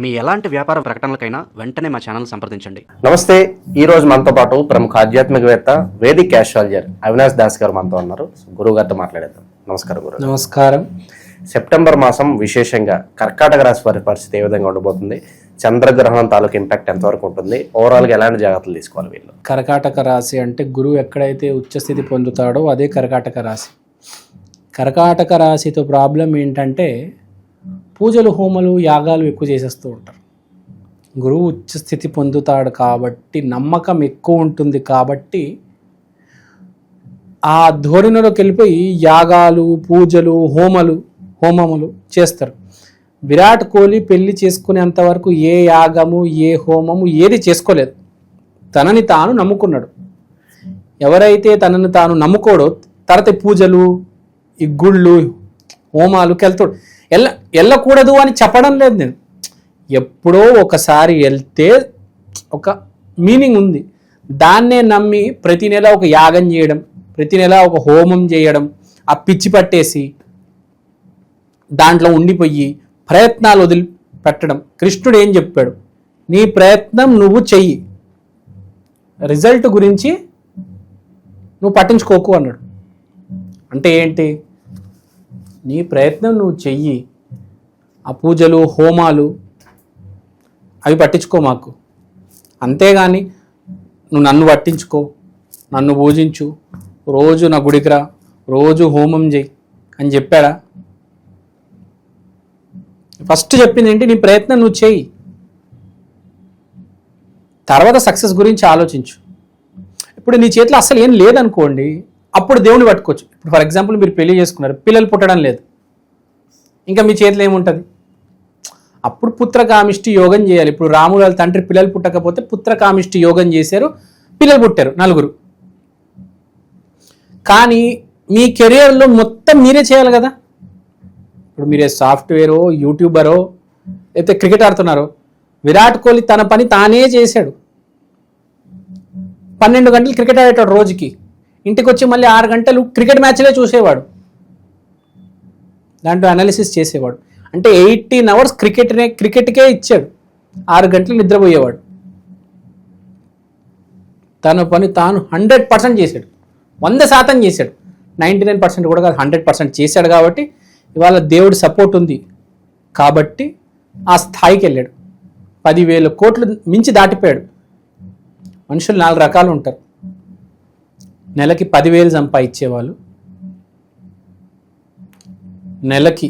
మీ ఎలాంటి వ్యాపార ప్రకటనలకైనా వెంటనే మా ఛానల్ సంప్రదించండి. నమస్తే ఈ రోజు మనతో పాటు ప్రముఖ ఆధ్యాత్మికవేత్త వేదిక్ ఆస్ట్రాలజర్ అవినాష్ దాస్ గారు మనతో ఉన్నారు. గురువు గారితో మాట్లాడేద్దాం. నమస్కారం గురువు నమస్కారం. సెప్టెంబర్ మాసం విశేషంగా కర్కాటక రాశి వారి పరిస్థితి ఏ విధంగా ఉండబోతుంది? చంద్రగ్రహణం తాలూకు ఇంపాక్ట్ ఎంతవరకు ఉంటుంది? ఓవరాల్గా ఎలాంటి జాగ్రత్తలు తీసుకోవాలి వీళ్ళు? కర్కాటక రాశి అంటే గురువు ఎక్కడైతే ఉచ్చస్థితి పొందుతాడో అదే కర్కాటక రాశి. కర్కాటక రాశితో ప్రాబ్లం ఏంటంటే పూజలు హోమలు యాగాలు ఎక్కువ చేసేస్తూ ఉంటారు. గురువు ఉచ్చస్థితి పొందుతాడు కాబట్టి నమ్మకం ఎక్కువ ఉంటుంది కాబట్టి ఆ ధోరణిలోకి వెళ్ళిపోయి యాగాలు పూజలు హోమలు హోమములు చేస్తారు. విరాట్ కోహ్లీ పెళ్ళి చేసుకునేంత వరకు ఏ యాగము ఏ హోమము ఏది చేసుకోలేదు. తనని తాను నమ్ముకున్నాడు. ఎవరైతే తనని తాను నమ్ముకోడో తర్వాత పూజలు ఈ గుళ్ళు వెళ్తాడు. వెళ్ళ వెళ్ళకూడదు అని చెప్పడం లేదు నేను. ఎప్పుడో ఒకసారి వెళ్తే ఒక మీనింగ్ ఉంది. దాన్నే నమ్మి ప్రతి నెల ఒక యాగం చేయడం ప్రతి నెల ఒక హోమం చేయడం ఆ పిచ్చి పట్టేసి దాంట్లో ఉండిపోయి ప్రయత్నాలు వదిలి పెట్టడం. కృష్ణుడు ఏం చెప్పాడు? నీ ప్రయత్నం నువ్వు చెయ్యి. రిజల్ట్ గురించి నువ్వు పట్టించుకోకు అన్నాడు. అంటే ఏంటి? నీ ప్రయత్నం నువ్వు చెయ్యి. ఆ పూజలు హోమాలు అవి పట్టించుకో మాకు. అంతేగాని నువ్వు నన్ను పట్టించుకో నన్ను పూజించు. రోజు నా గుడికి రా రోజు హోమం చేయి అని చెప్పాడా ఫస్ట్ చెప్పింది ఏంటి? నీ ప్రయత్నం నువ్వు చేయి తర్వాత సక్సెస్ గురించి ఆలోచించు. ఇప్పుడు నీ చేతిలో అసలు ఏం లేదనుకోండి అప్పుడు దేవుని పట్టుకోవచ్చు. ఇప్పుడు ఫర్ ఎగ్జాంపుల్ మీరు పెళ్ళి చేసుకున్నారు పిల్లలు పుట్టడం లేదు. ఇంకా మీ చేతిలో ఏముంటుంది? అప్పుడు పుత్రకామిష్టి యోగం చేయాలి. ఇప్పుడు రాముడు వాళ్ళ తండ్రి పిల్లలు పుట్టకపోతే పుత్రకామిష్టి యోగం చేశారు పిల్లలు పుట్టారు నలుగురు. కానీ మీ కెరియర్లో మొత్తం మీరే చేయాలి కదా? ఇప్పుడు మీరే సాఫ్ట్వేరో యూట్యూబరో లేకపోతే క్రికెట్ ఆడుతున్నారో విరాట్ కోహ్లీ తన పని తానే చేశాడు. పన్నెండు గంటలు క్రికెట్ ఆడేటాడు రోజుకి. ఇంటికి వచ్చి మళ్ళీ ఆరు గంటలు క్రికెట్ మ్యాచ్లే చూసేవాడు. దాంట్లో అనాలిసిస్ చేసేవాడు. అంటే ఎయిటీన్ అవర్స్ క్రికెట్నే క్రికెట్కే ఇచ్చాడు. ఆరు గంటలు నిద్రపోయేవాడు. తన పని తాను హండ్రెడ్ పర్సెంట్ చేశాడు. వంద శాతం చేశాడు. నైంటీ నైన్ పర్సెంట్ కూడా కాదు హండ్రెడ్ పర్సెంట్ చేశాడు కాబట్టి ఇవాళ దేవుడి సపోర్ట్ ఉంది. కాబట్టి ఆ స్థాయికి వెళ్ళాడు. పదివేల కోట్లు మించి దాటిపోయాడు. మనుషులు నాలుగు రకాలు ఉంటారు. నెలకి పదివేలు సంపాదించేవాళ్ళు. నెలకి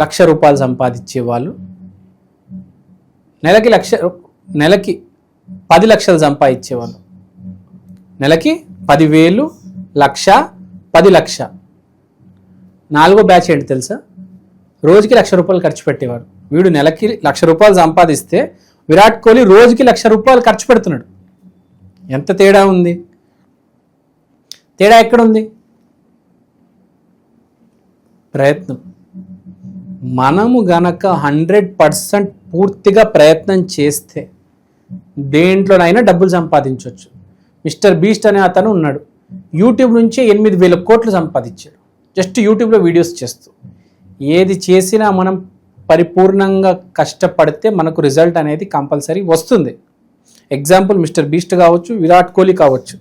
లక్ష రూపాయలు సంపాదించేవాళ్ళు. నెలకి లక్ష నెలకి పది లక్షలు సంపాదించేవాళ్ళు. నెలకి పదివేలు లక్ష పది లక్ష. నాలుగో బ్యాచ్ ఏంటి తెలుసా? రోజుకి లక్ష రూపాయలు ఖర్చు పెట్టేవాడు. వీడు నెలకి లక్ష రూపాయలు సంపాదిస్తే విరాట్ కోహ్లీ రోజుకి లక్ష రూపాయలు ఖర్చు పెడుతున్నాడు. ఎంత తేడా ఉంది? తేడా ఎక్కడుంది? ప్రయత్నం. మనము గనక హండ్రెడ్ పర్సెంట్ పూర్తిగా ప్రయత్నం చేస్తే దేంట్లోనైనా డబ్బులు సంపాదించవచ్చు మిస్టర్ బీస్ట్ అనే అతను ఉన్నాడు. యూట్యూబ్ నుంచి ఎనిమిది వేల కోట్లు సంపాదించాడు. జస్ట్ యూట్యూబ్లో వీడియోస్ చేస్తూ. ఏది చేసినా మనం పరిపూర్ణంగా కష్టపడితే మనకు రిజల్ట్ అనేది కంపల్సరీ వస్తుంది. ఎగ్జాంపుల్ మిస్టర్ బీస్ట్ కావచ్చు విరాట్ కోహ్లీ కావచ్చు.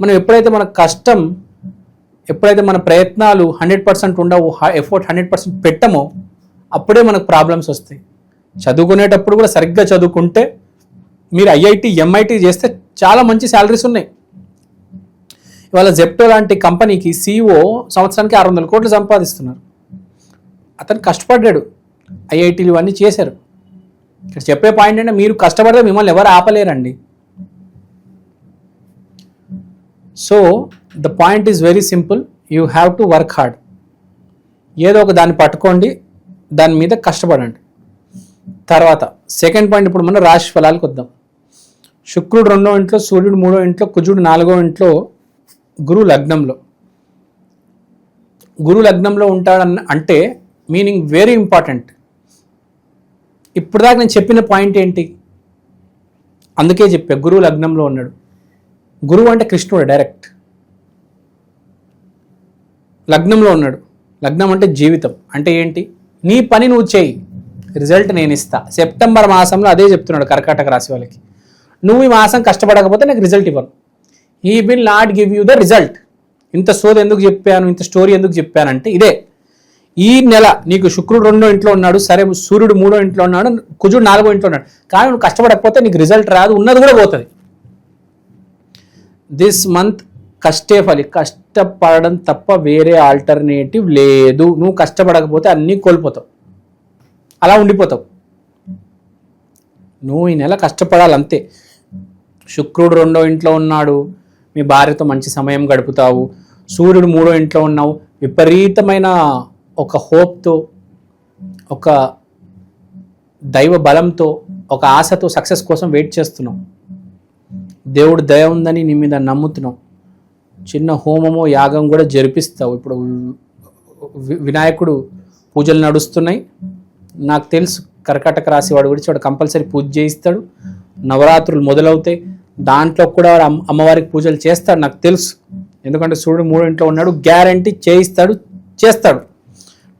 మనం ఎప్పుడైతే మన కష్టం ఎప్పుడైతే మన ప్రయత్నాలు హండ్రెడ్ పర్సెంట్ ఉండవు ఎఫర్ట్ హండ్రెడ్ పర్సెంట్ పెట్టమో అప్పుడే మనకు ప్రాబ్లమ్స్ వస్తాయి. చదువుకునేటప్పుడు కూడా సరిగ్గా చదువుకుంటే మీరు ఐఐటి ఎంఐటి చేస్తే చాలా మంచి శాలరీస్ ఉన్నాయి. ఇవాళ జెప్టో లాంటి కంపెనీకి సీఈఓ సంవత్సరానికి ఆరు వందల కోట్లు సంపాదిస్తున్నారు. అతను కష్టపడ్డాడు. ఐఐటీలు ఇవన్నీ చేశారు. ఇక్కడ చెప్పే పాయింట్ అంటే మీరు కష్టపడితే మిమ్మల్ని ఎవరు ఆపలేరండి. So the point is very simple you have to work hard ఏదో ఒక దాన్ని పట్టుకోండి దాని మీద కష్టపడండి. తర్వాత సెకండ్ పాయింట్ ఇప్పుడు మనం రాశి ఫలాలకు వద్దాం. శుక్రుడు రెండో ఇంట్లో సూర్యుడు మూడో ఇంట్లో కుజుడు నాలుగో ఇంట్లో గురు లగ్నంలో. గురు లగ్నంలో ఉంటాడన్న అంటే మీనింగ్ వెరీ ఇంపార్టెంట్ ఇప్పుడు దాకా నేను చెప్పిన పాయింట్ ఏంటి? అందుకే చెప్పా గురువు లగ్నంలో ఉన్నాడు. గురువు అంటే కృష్ణుడు డైరెక్ట్. లగ్నంలో ఉన్నాడు. లగ్నం అంటే జీవితం. అంటే ఏంటి? నీ పని నువ్వు చేయి. రిజల్ట్ నేను ఇస్తా. సెప్టెంబర్ మాసంలో అదే చెప్తున్నాడు కర్కాటక రాశి వాళ్ళకి. నువ్వు ఈ మాసం కష్టపడకపోతే నాకు రిజల్ట్ ఇవ్వను. ఈ will not give you the result ఇంత సోది ఎందుకు చెప్పాను? ఇంత స్టోరీ ఎందుకు చెప్పానంటే ఇదే. ఈ నెల నీకు శుక్రుడు రెండో ఇంట్లో ఉన్నాడు సరే సూర్యుడు మూడో ఇంట్లో ఉన్నాడు కుజుడు నాలుగో ఇంట్లో ఉన్నాడు. కానీ నువ్వు కష్టపడకపోతే నీకు రిజల్ట్ రాదు ఉన్నది కూడా పోతుంది. దిస్ మంత్ కష్టే ఫలి కష్టపడడం తప్ప వేరే ఆల్టర్నేటివ్ లేదు. నువ్వు కష్టపడకపోతే అన్నీ కోల్పోతావు. అలా ఉండిపోతావు. నువ్వు ఈ నెల కష్టపడాలి అంతే శుక్రుడు రెండో ఇంట్లో ఉన్నాడు. మీ భార్యతో మంచి సమయం గడుపుతావు. సూర్యుడు మూడో ఇంట్లో ఉన్నావు. విపరీతమైన ఒక హోప్తో ఒక దైవ బలంతో ఒక ఆశతో సక్సెస్ కోసం వెయిట్ చేస్తున్నావు. దేవుడు దయ ఉందని నీ మీద నమ్ముతున్నావు. చిన్న హోమము యాగం కూడా జరిపిస్తావు. ఇప్పుడు వినాయకుడు పూజలు నడుస్తున్నాయి. నాకు తెలుసు కర్కాటక రాశి వాడు గురించి వాడు కంపల్సరీ పూజ చేయిస్తాడు. నవరాత్రులు మొదలవుతాయి. దాంట్లో కూడా వాడు అమ్మ- అమ్మవారికి పూజలు చేస్తాడు నాకు తెలుసు. ఎందుకంటే సూర్యుడు మూడింట్లో ఉన్నాడు గ్యారంటీ చేయిస్తాడు చేస్తాడు.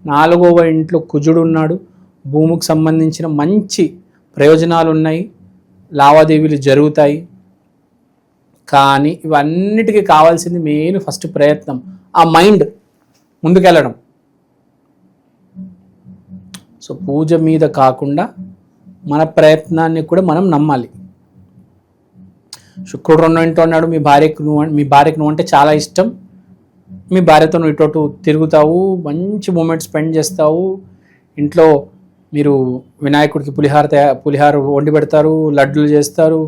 నాలుగవ ఇంట్లో కుజుడు ఉన్నాడు. భూమికి సంబంధించిన మంచి ప్రయోజనాలు ఉన్నాయి లావాదేవీలు జరుగుతాయి. కానీ ఇవన్నిటికీ కావాల్సింది మెయిన్ ఫస్ట్ ప్రయత్నం ఆ మైండ్ ముందుకెళ్ళడం. సో పూజ మీద కాకుండా మన ప్రయత్నాన్ని కూడా మనం నమ్మాలి. శుక్రుడు రెండు ఇంట్లో ఉన్నాడు మీ భార్యకు నువ్వు మీ భార్యకు నువ్వు అంటే చాలా ఇష్టం. మీ భార్యతో నువ్వు ఇటు అటు తిరుగుతావు మంచి మూమెంట్ స్పెండ్ చేస్తావు. ఇంట్లో మీరు వినాయకుడికి పులిహార తయా పులిహార వండి పెడతారు లడ్డులు చేస్తారు.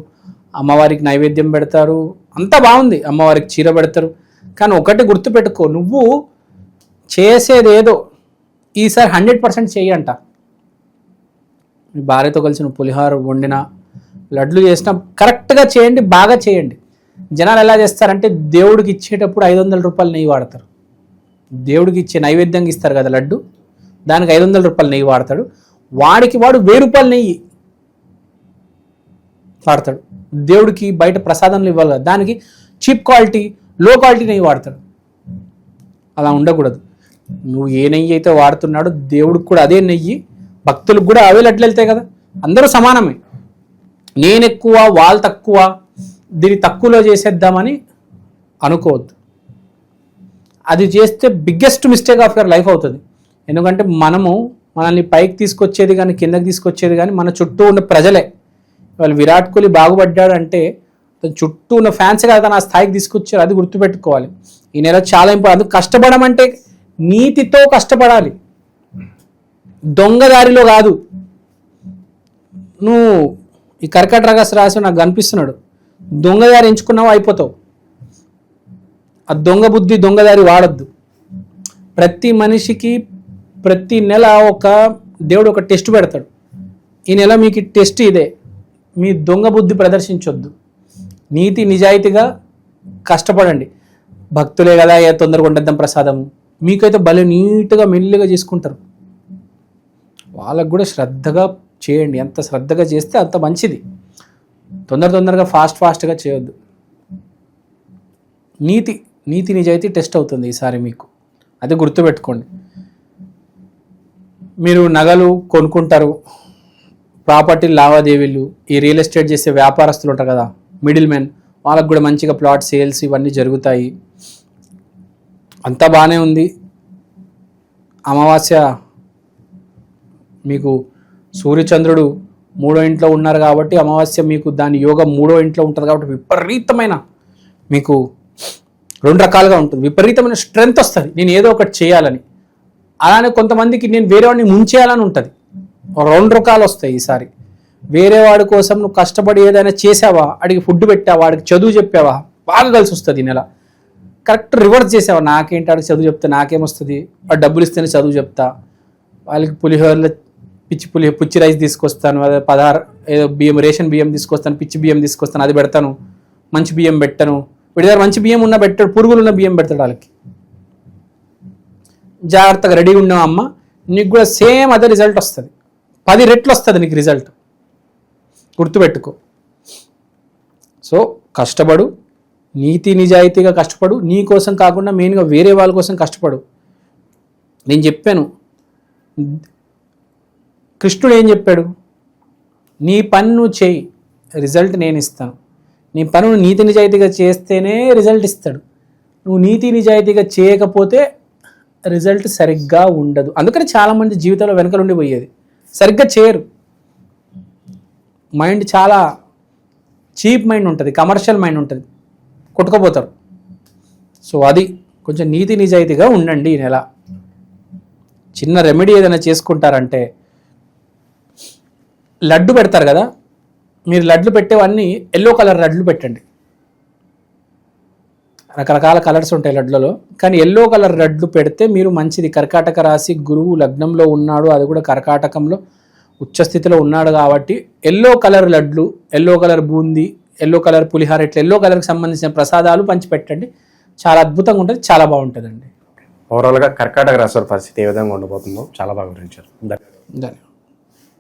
అమ్మవారికి నైవేద్యం పెడతారు. అంతా బాగుంది. అమ్మవారికి చీర పెడతారు. కానీ ఒకటి గుర్తుపెట్టుకో నువ్వు చేసేదేదో ఈసారి హండ్రెడ్ పర్సెంట్ చేయంట మీ భార్యతో కలిసి నువ్వు పులిహార వండినా లడ్లు చేసినా కరెక్ట్గా చేయండి బాగా చేయండి. జనాలు ఎలా చేస్తారంటే దేవుడికి ఇచ్చేటప్పుడు ఐదు వందల రూపాయలు నెయ్యి వాడతారు. దేవుడికి ఇచ్చే నైవేద్యంగా ఇస్తారు కదా లడ్డు దానికి ఐదు వందల రూపాయలు నెయ్యి వాడతాడు. వాడికి వాడు వెయ్యి రూపాయలు నెయ్యి వాడతాడు. దేవుడికి బయట ప్రసాదంలు ఇవ్వాలి. కదా దానికి చీప్ క్వాలిటీ లో క్వాలిటీ నెయ్యి వాడతాడు. అలా ఉండకూడదు. నువ్వు ఏ నెయ్యి అయితే వాడుతున్నాడో దేవుడికి కూడా అదే నెయ్యి భక్తులకు కూడా అవే లడ్లు వెళ్తాయి కదా. అందరూ సమానమే. నేను ఎక్కువ వాళ్ళు తక్కువ దీన్ని తక్కువలో చేసేద్దామని అనుకోవద్దు. అది చేస్తే biggest mistake of your life అవుతుంది. ఎందుకంటే మనము మనల్ని పైకి తీసుకొచ్చేది కానీ కిందకి తీసుకొచ్చేది కానీ మన చుట్టూ ఉన్న ప్రజలే. వాళ్ళు విరాట్ కోహ్లీ బాగుపడ్డాడు అంటే తన చుట్టూ ఉన్న ఫ్యాన్స్ కదా తన ఆ స్థాయికి తీసుకొచ్చారు అది గుర్తుపెట్టుకోవాలి. ఈ నెల చాలా ఇంపార్టెంట్ కష్టపడడం అంటే నీతితో కష్టపడాలి. దొంగదారిలో కాదు. నువ్వు ఈ కర్కట రగస్ రాసి నాకు కనిపిస్తున్నాడు. దొంగదారి ఎంచుకున్నావు? అయిపోతావు. ఆ దొంగ బుద్ధి దొంగదారి వాడద్దు. ప్రతి మనిషికి ప్రతి నెల ఒక దేవుడు ఒక టెస్ట్ పెడతాడు. ఈ నెల మీకు టెస్ట్ ఇదే. మీ దొంగ బుద్ధి ప్రదర్శించొద్దు. నీతి నిజాయితీగా కష్టపడండి. భక్తులే కదా ఏ తొందరగా ఉండద్దాం ప్రసాదం. మీకైతే భలే నీట్గా మెల్లిగా చేసుకుంటారు. వాళ్ళకు కూడా శ్రద్ధగా చేయండి. ఎంత శ్రద్ధగా చేస్తే అంత మంచిది. తొందర తొందరగా ఫాస్ట్ ఫాస్ట్గా చేయొద్దు. నీతి నీతి నిజాయితీ టెస్ట్ అవుతుంది ఈసారి మీకు. అది గుర్తుపెట్టుకోండి. మీరు నగలు కొనుక్కుంటారు. ప్రాపర్టీ లావాదేవీలు ఈ రియల్ ఎస్టేట్ చేసే వ్యాపారస్తులు ఉంటారు కదా మిడిల్ మెన్ వాళ్ళకు కూడా మంచిగా ప్లాట్ సేల్స్ ఇవన్నీ జరుగుతాయి. అంతా బాగానే ఉంది. అమావాస్య మీకు సూర్యచంద్రుడు మూడో ఇంట్లో ఉన్నారు కాబట్టి అమావాస్య మీకు దాని యోగం మూడో ఇంట్లో ఉంటుంది కాబట్టి విపరీతమైన మీకు రెండు రకాలుగా ఉంటుంది. విపరీతమైన స్ట్రెంగ్త్ వస్తుంది. నేను ఏదో ఒకటి చేయాలని. అలానే కొంతమందికి నేను వేరే వాడిని ముంచేయాలని ఉంటుంది. రెండు రకాలు వస్తాయి ఈసారి. వేరే వాడి కోసం నువ్వు కష్టపడి ఏదైనా చేసావా? అడిగి ఫుడ్ పెట్టావా? వాడికి చదువు చెప్పావా? బాగా కలిసి వస్తుంది ఈ నెల. కరెక్ట్ రివర్స్ చేసావా? నాకేంటి వాడికి చదువు చెప్తే నాకేమొస్తుంది వాడు డబ్బులు ఇస్తేనే చదువు చెప్తా. వాళ్ళకి పులిహోరలో పిచ్చి పులి పుచ్చి రైస్ తీసుకొస్తాను. అదే పదహారు ఏదో బియ్యం రేషన్ బియ్యం తీసుకొస్తాను పిచ్చి బియ్యం తీసుకొస్తాను అది పెడతాను. మంచి బియ్యం పెట్టను. వీడి దగ్గర మంచి బియ్యం ఉన్న పెట్టాడు పురుగులు ఉన్న బియ్యం పెడతాడు వాళ్ళకి. జాగ్రత్తగా రెడీగా ఉన్నావు అమ్మ నీకు కూడా సేమ్ అదే రిజల్ట్ వస్తుంది. పది రెట్లు వస్తుంది నీకు రిజల్ట్. గుర్తుపెట్టుకో. సో కష్టపడు నీతి నిజాయితీగా కష్టపడు నీ కోసం కాకుండా మెయిన్గా వేరే వాళ్ళ కోసం కష్టపడు. నేను చెప్పాను. కృష్ణుడు ఏం చెప్పాడు? నీ పని నువ్వు చేయి రిజల్ట్ నేను ఇస్తాను. నీ పని నీతి నిజాయితీగా చేస్తేనే రిజల్ట్ ఇస్తాడు. నువ్వు నీతి నిజాయితీగా చేయకపోతే రిజల్ట్ సరిగ్గా ఉండదు. అందుకని చాలామంది జీవితంలో వెనకలుండి పోయేది సరిగ్గా చేయరు. మైండ్ చాలా చీప్ మైండ్ ఉంటుంది కమర్షియల్ మైండ్ ఉంటుంది కొట్టుకుపోతారు. సో అది కొంచెం నీతి నిజాయితీగా ఉండండి ఈ నెల. చిన్న రెమెడీ ఏదైనా చేసుకుంటారంటే లడ్డు పెడతారు కదా మీరు లడ్లు పెట్టేవన్నీ ఎల్లో కలర్ లడ్లు పెట్టండి. రకరకాల కలర్స్ ఉంటాయి లడ్లలో. కానీ ఎల్లో కలర్ లడ్లు పెడితే మీరు మంచిది. కర్కాటక రాశి గురువు లగ్నంలో ఉన్నాడు అది కూడా కర్కాటకంలో ఉచ్చస్థితిలో ఉన్నాడు కాబట్టి ఎల్లో కలర్ లడ్లు yellow colour boondi yellow colour పులిహార ఇట్లా ఎల్లో కలర్కి సంబంధించిన ప్రసాదాలు పంచి పెట్టండి చాలా అద్భుతంగా ఉంటుంది చాలా బాగుంటుందండి. ఓవరాల్గా కర్కాటక రాశి వారి పరిస్థితి ఏ విధంగా ఉండబోతుందో చాలా బాగా వివరించారు. ధన్యవాదాలు. ధన్యవాదాలు.